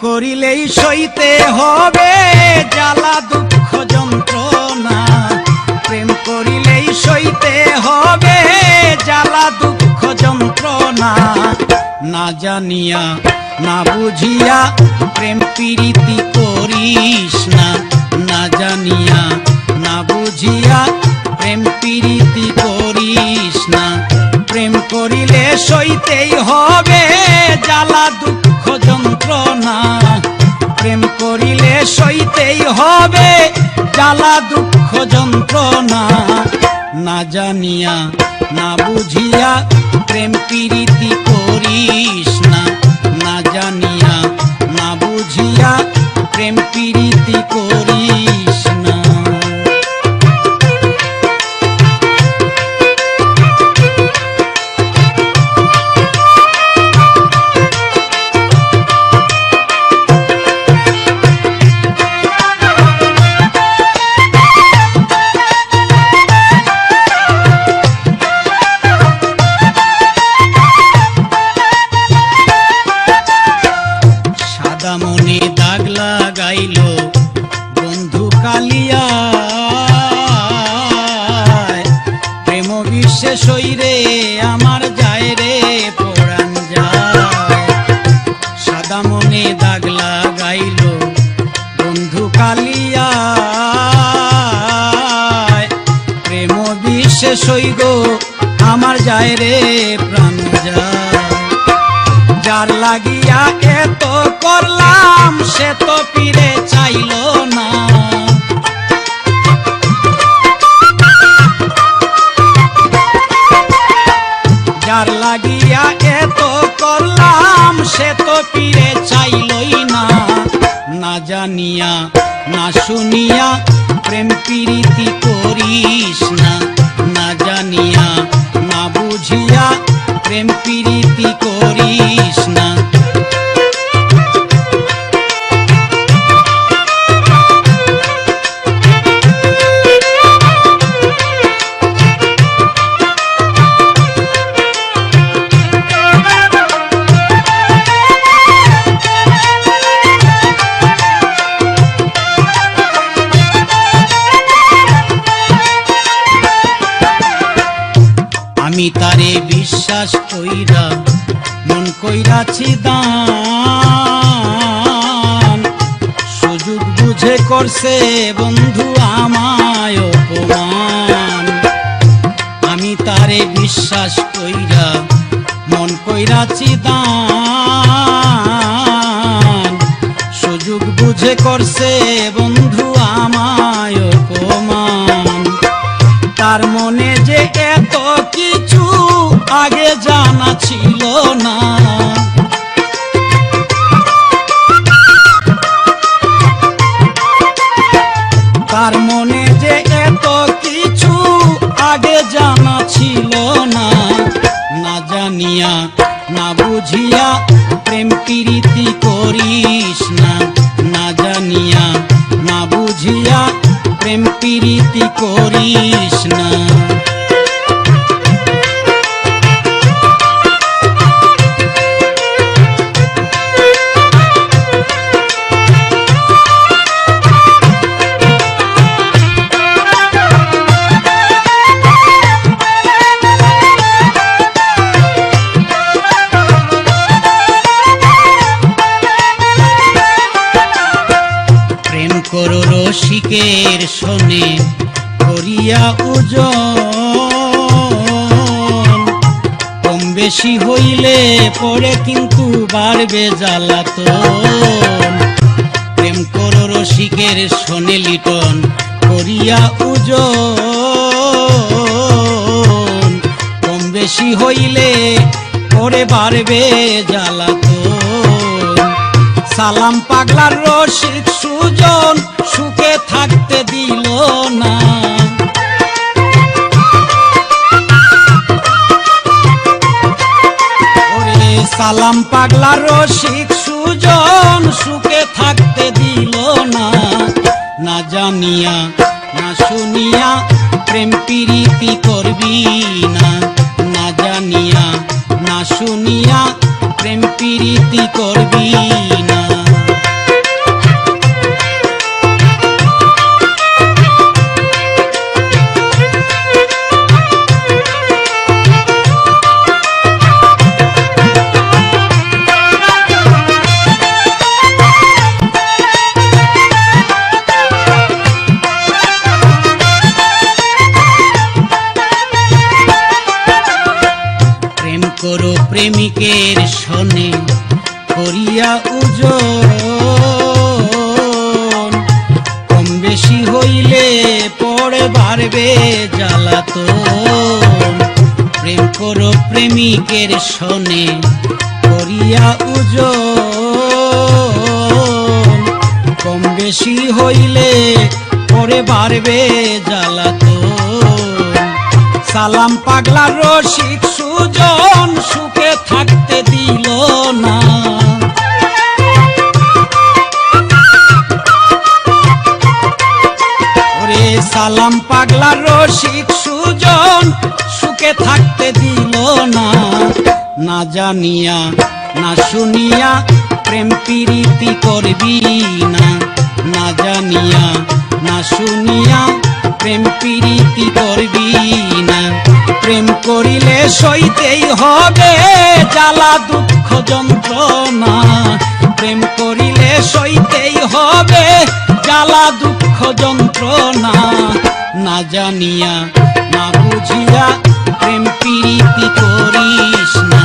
করিলেই সইতে হবে জ্বালা, দুঃখ, যন্ত্রণা। প্রেম করিলেই সইতে হবে জ্বালা, দুঃখ, যন্ত্রণা। না জানিয়া, না বুঝিয়া প্রেম পীড়িতি করিস না। না জানিয়া, না বুঝিয়া প্রেম পীড়িতি করিস না। প্রেম করিলে সইতেই হবে জ্বালা, দুঃখ যন্ত্রণা। প্রেম করিলে সইতেই হবে জ্বালা দুঃখ যন্ত্রণা। না জানিয়া, না বুঝিয়া প্রেম পীড়িতি করিস না। না জানিয়া, না বুঝিয়া প্রেম পীড়িতি করিস বিশ্বে শৈরে আমার যায় রে পড়ান যায়। সাদা মনে দাগ লাগাইল বন্ধু কালিয়া। প্রেম বিশ্বে সৈগ আমার যায় রে প্রাণ যায়। যার লাগিয়া এত করলাম, সে তো ফিরে চাইল না। লাগিয়া এত করলাম সে তো ফিরে চাইলই না। না জানিয়া না শুনিয়া আমি তারে বিশ্বাস কইরা, মন কইরাছি দান। সুযোগ বুঝে করছে বন্ধু আমায় অপমান। আমি তারে বিশ্বাস কইরা, মন কইরাছি দান। সুযোগ বুঝে করছে বন্ধু আমায় অপমান। তার মনে কিছু আগে জানা ছিল না। তার মনে যে এত কিছু আগে জানা ছিল না। না জানিয়া, না বুঝিয়া, প্রেম প্রীতি করিস না। না জানিয়া, না বুঝিয়া, প্রেম প্রীতি করিস না। রসিকের শোনে করিয়া ওজন কম বেশি হইলে পরে কিন্তু বাড়বে জ্বালাতন। প্রেম করো রসিকের শোনে লিটন, করিয়া ওজন কম বেশি হইলে পরে বাড়বে জ্বালাতন। সালাম পাগলার রসিক সুজন, সুখে থাকতে দিল না। সালাম পাগলার রসিক সুজন, সুখে থাকতে দিল না। না জানিয়া, না শুনিয়া প্রেম প্রীতি করবি না। না জানিয়া, না শুনিয়া প্রীতি করবি না। কম বেশি হইলে পরে বাড়বে জ্বালাতন। প্রেম করো প্রেমিকের শোনে করিয়া উজন। কম বেশি হইলে পরে বাড়বে জ্বালাতন। সালাম পাগলা রসিক সুজন, সুখে থাকতে দিল না। সালাম পাগলা রসিক সুজন, সুখে থাকতে দিল না। না জানিয়া, না শুনিয়া, প্রেম প্রীতি করবি না। না জানিয়া, না শুনিয়া, প্রেম প্রীতি করবি না। প্রেম করিলে সইতেই হবে জ্বালা, দুঃখ, যন্ত্রণা। প্রেম করিলে সইতেই হবে জ্বালা, দুঃখ, যন্ত্রণা। না জানিয়া না বুঝিয়া প্রেম প্রীতি করিস না।